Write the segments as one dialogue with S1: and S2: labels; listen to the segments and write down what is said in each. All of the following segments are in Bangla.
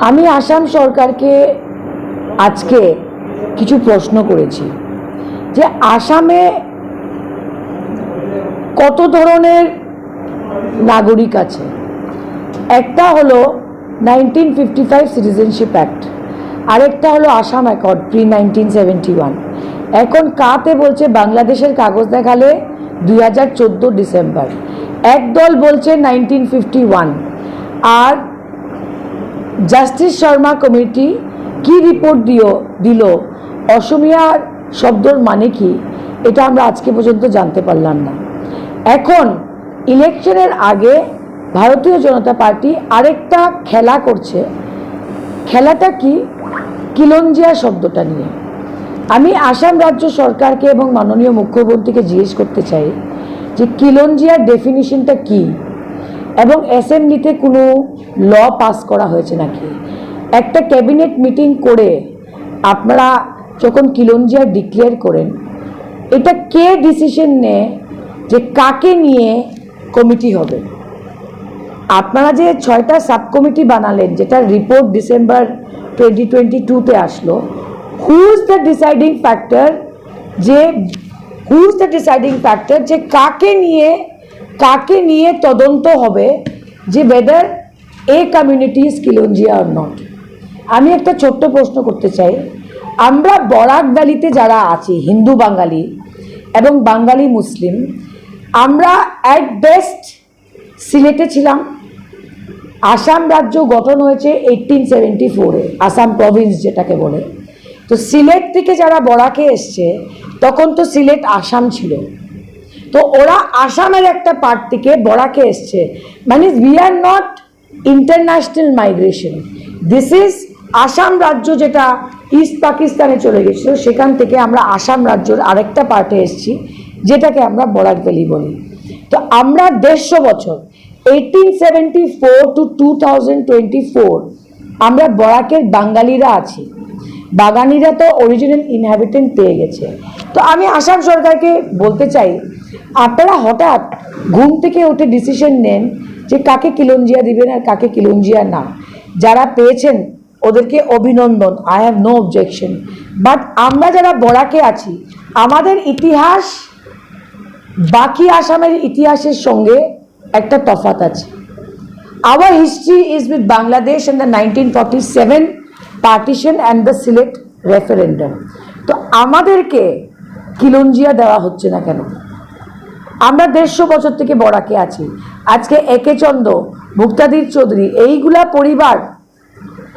S1: আমি আসাম সরকারকে আজকে কিছু প্রশ্ন করেছি যে আসামে কত ধরনের নাগরিক আছে? একটা হলো nineteen fifty five citizenship act আরেকটা হলো Assam accord pre nineteen seventy one এখন কাতে বলছে বাংলাদেশের কাগজ দেখালে দুই হাজার চোদ্দ ডিসেম্বর। এক দল বলছে নাইনটিন ফিফটি ওয়ান আর জাস্টিস শর্মা কমিটি কি রিপোর্ট দিও, দিল? অসমিয়ার শব্দর মানে কি? এটা আমরা আজকে পর্যন্ত জানতে পারলাম না। এখন, ইলেকশনের আগে ভারতীয় জনতা পার্টি আরেকটা খেলা করছে। খেলাটা কি? কিলঞ্জিয়া শব্দটা নিয়ে। আমি আসাম রাজ্য সরকারকে এবং মাননীয় মুখ্যমন্ত্রীকে জিজ্ঞেস করতে চাই যে কিলঞ্জিয়ার ডেফিনিশনটা কী? এবং অ্যাসেম্বলিতে কোনো ল পাস করা হয়েছে নাকি? একটা ক্যাবিনেট মিটিং করে আপনারা যখন কিলঞ্জিয়া ডিক্লেয়ার করেন, এটা কে ডিসিশন নেয় যে কাকে নিয়ে কমিটি হবে? আপনারা যে ছয়টা সাব কমিটি বানালেন, যেটা রিপোর্ট ডিসেম্বর টোয়েন্টি টোয়েন্টি টুতে আসলো who is the deciding factor যে who is the deciding factor যে কাকে নিয়ে কাকে নিয়ে তদন্ত হবে যে whether a community is Khilonjia or not আমি একটা ছোট্ট প্রশ্ন করতে চাই। আমরা বরাক ভ্যালিতে যারা আছি, হিন্দু বাঙালি এবং বাঙালি মুসলিম, আমরা অ্যাট বেস্ট সিলেটে ছিলাম। আসাম রাজ্য গঠন হয়েছে এইটিন সেভেন্টি ফোরে আসাম প্রভিন্স যেটাকে বলে। তো সিলেট থেকে যারা বরাকে এসছে, তখন তো সিলেট আসাম ছিল। তো ওরা আসামের একটা পার্ট থেকে বরাকে এসছে। মানে we are not international migration this is Assam রাজ্য যেটা ইস্ট পাকিস্তানে চলে গেছিল, সেখান থেকে আমরা আসাম রাজ্যর আরেকটা পার্টে এসেছি, যেটাকে আমরা বরাক ভ্যালি বলি। তো আমরা দেড়শো বছর eighteen seventy four to two thousand twenty four আমরা বরাকের বাঙালিরা আছি। বাগানিরা তো অরিজিনাল ইনহ্যাবিটেন্ট পেয়ে গেছে। তো আমি আসাম সরকারকে বলতে চাই, আপনারা হঠাৎ ঘুম থেকে উঠে ডিসিশন নেন যে কাকে কিলঞ্জিয়া দিবেন আর কাকে কিলঞ্জিয়া না। যারা পেয়েছেন ওদেরকে অভিনন্দন I have no objection but আমরা যারা বরাকে আছি, আমাদের ইতিহাস, বাকি আসামের ইতিহাসের সঙ্গে একটা তফাত আছে। Our history is history Bangladesh with the and the 1947 partition and the Sylhet referendum. তো আমাদেরকে কিলঞ্জিয়া দেওয়া হচ্ছে না কেন? আমরা দেড়শো বছর থেকে বড়াকে আছি। আজকে একে চন্দ্র মুক্তাদির চৌধুরী, এইগুলা পরিবার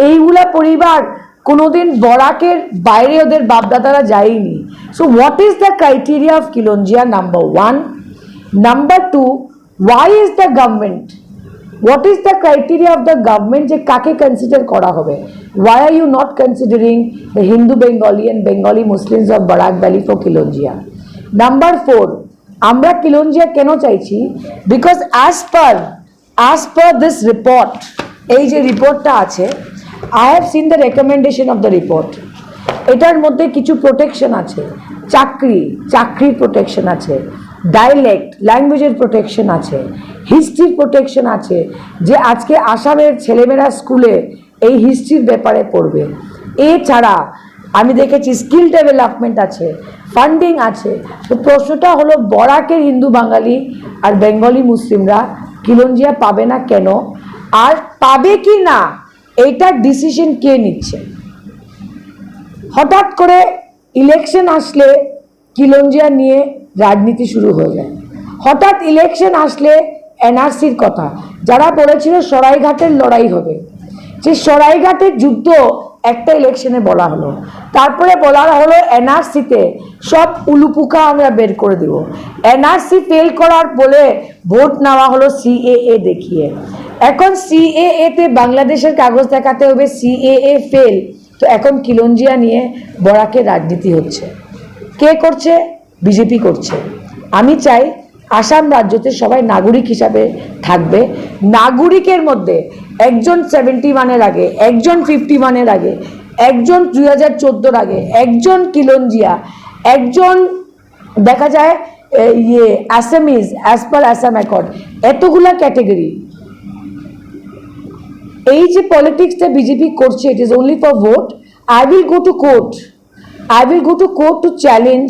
S1: এইগুলা পরিবার কোনোদিন বরাকের বাইরে ওদের বাপদাদারা যায়নি। So what is the criteria of Khilonjia number one number two why is the government what is the criteria of the government যে কাকে কনসিডার করা হবে? Why are you not considering the Hindu Bengali and Bengali Muslims of Barak valley for Khilonjia number four আমরা কিলঞ্জিয়া কেন চাইছি? Because as per as per this report এই যে রিপোর্টটা আছে I have seen the recommendation of the report এটার মধ্যে কিছু প্রোটেকশন আছে। চাকরি, চাকরির প্রোটেকশন আছে। ডাইলেক্ট ল্যাঙ্গুয়েজের প্রোটেকশন আছে। হিস্ট্রির প্রোটেকশন আছে। যে আজকে আসামের ছেলেমেয়েরা স্কুলে এই হিস্ট্রির ব্যাপারে পড়বে। এছাড়া আমি দেখেছি স্কিল ডেভেলপমেন্ট আছে ফান্ডিং আছে। তো প্রশ্নটা হলো, বরাকের হিন্দু বাঙালি আর বেঙ্গলি মুসলিমরা কিলঞ্জিয়া পাবে না কেন? আর পাবে কি না? এইটার ডিসিশন কে নিচ্ছে? হঠাৎ করে ইলেকশন আসলে কিলঞ্জিয়া নিয়ে রাজনীতি শুরু হয়ে যায়। হঠাৎ ইলেকশন আসলে এনআরসির কথা। যারা বলেছিল সরাইঘাটের লড়াই হবে যে সরাইঘাটের যুদ্ধ একটা ইলেকশনে বলা হলো। তারপরে বলা হলো এনআরসিতে সব উলুপুকা আমরা বের করে দেব। এনআরসি ফেল করার বলে ভোট নেওয়া হলো সিএএ দেখিয়ে। এখন সিএএ তে বাংলাদেশের কাগজ দেখাতে হবে সিএএ ফেল তো এখন কিলঞ্জিয়া নিয়ে বরাকে রাজনীতি হচ্ছে। কে করছে? বিজেপি করছে। আমি চাই আসাম রাজ্যতে সবাই নাগরিক হিসাবে থাকবে। নাগরিকের মধ্যে একজন সেভেন্টি ওয়ানের আগে, একজন ফিফটি ওয়ানের আগে, একজন দুই হাজার চোদ্দোর আগে, একজন কিলঞ্জিয়া, একজন দেখা যায় ইয়ে Assamese as per Assam accord এতগুলা ক্যাটেগরি এই যে পলিটিক্সটা বিজেপি করছে it is only for vote I will go to court I will go to court to challenge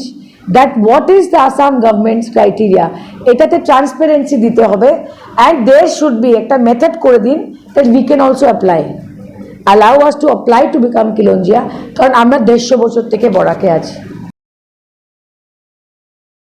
S1: that what is the Assam government's criteria এটাতে ট্রান্সপারেন্সি দিতে হবে। অ্যান্ড দের শুড বি একটা মেথড করে দিন that we can also apply allow us to apply to become Khilonjia কারণ আমরা দেড়শো বছর থেকে বরাকে আছি।